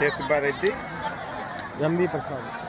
के सुब्बा रेड्डी रंबी प्रसाद।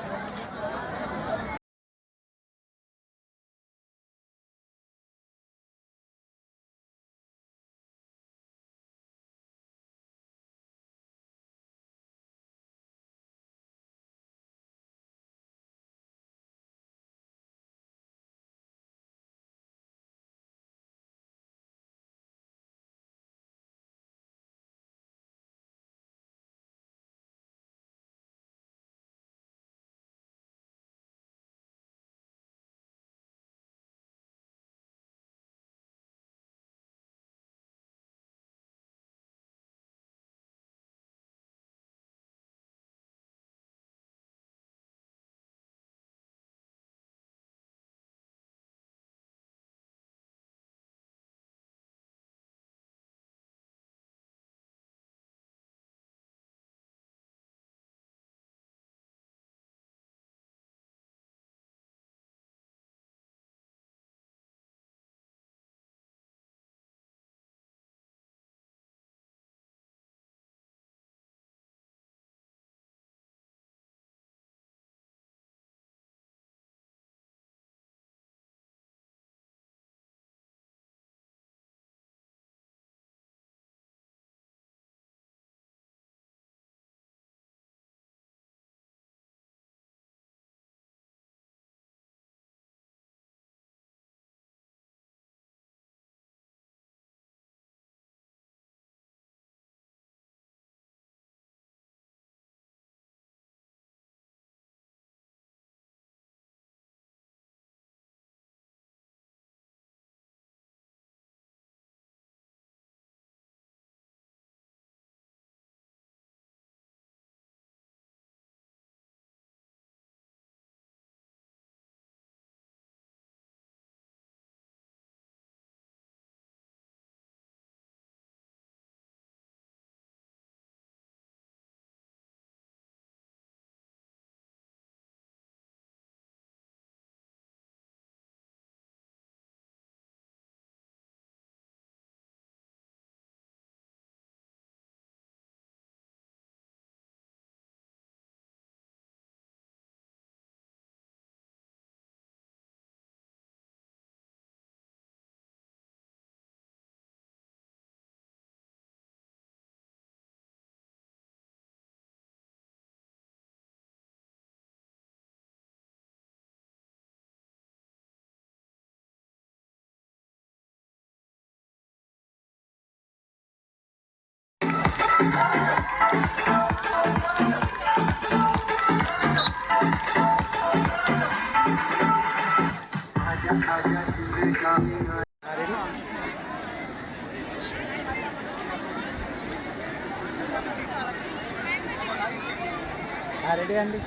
రెడీ అండి.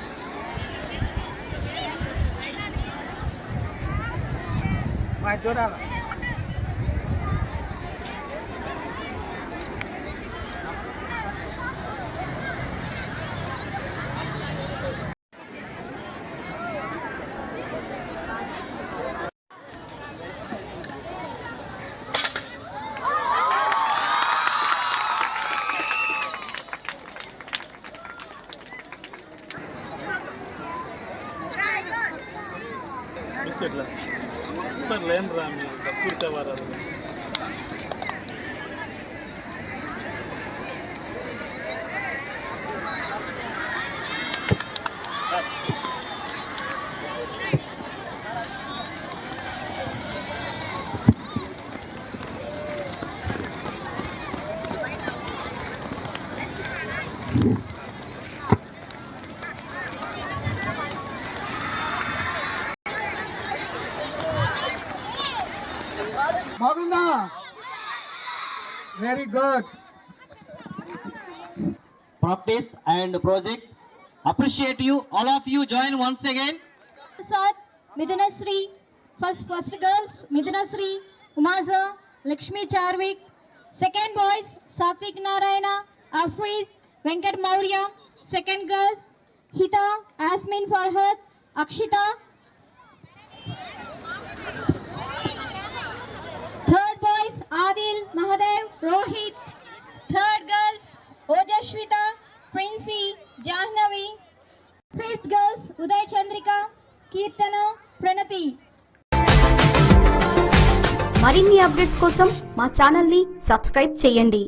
మా చూడాలి? బిస్కెట్ల? సూపర్ రా మీ పూర్తి వారాలు Govinda. Very good. Practice and project. Appreciate you. All of you join once again. Sir, Midhuna Sri. First, first girls, Midhuna Sri, Umaza, Lakshmi Charvik. Second boys, Satvik Narayana, Afri, Venkat Maurya. Second girls, Hita, Asmin Farhad, Akshita, కీర్తన ప్రణతి. మరిన్ని updates కోసం మా ఛానల్ని subscribe చేయండి.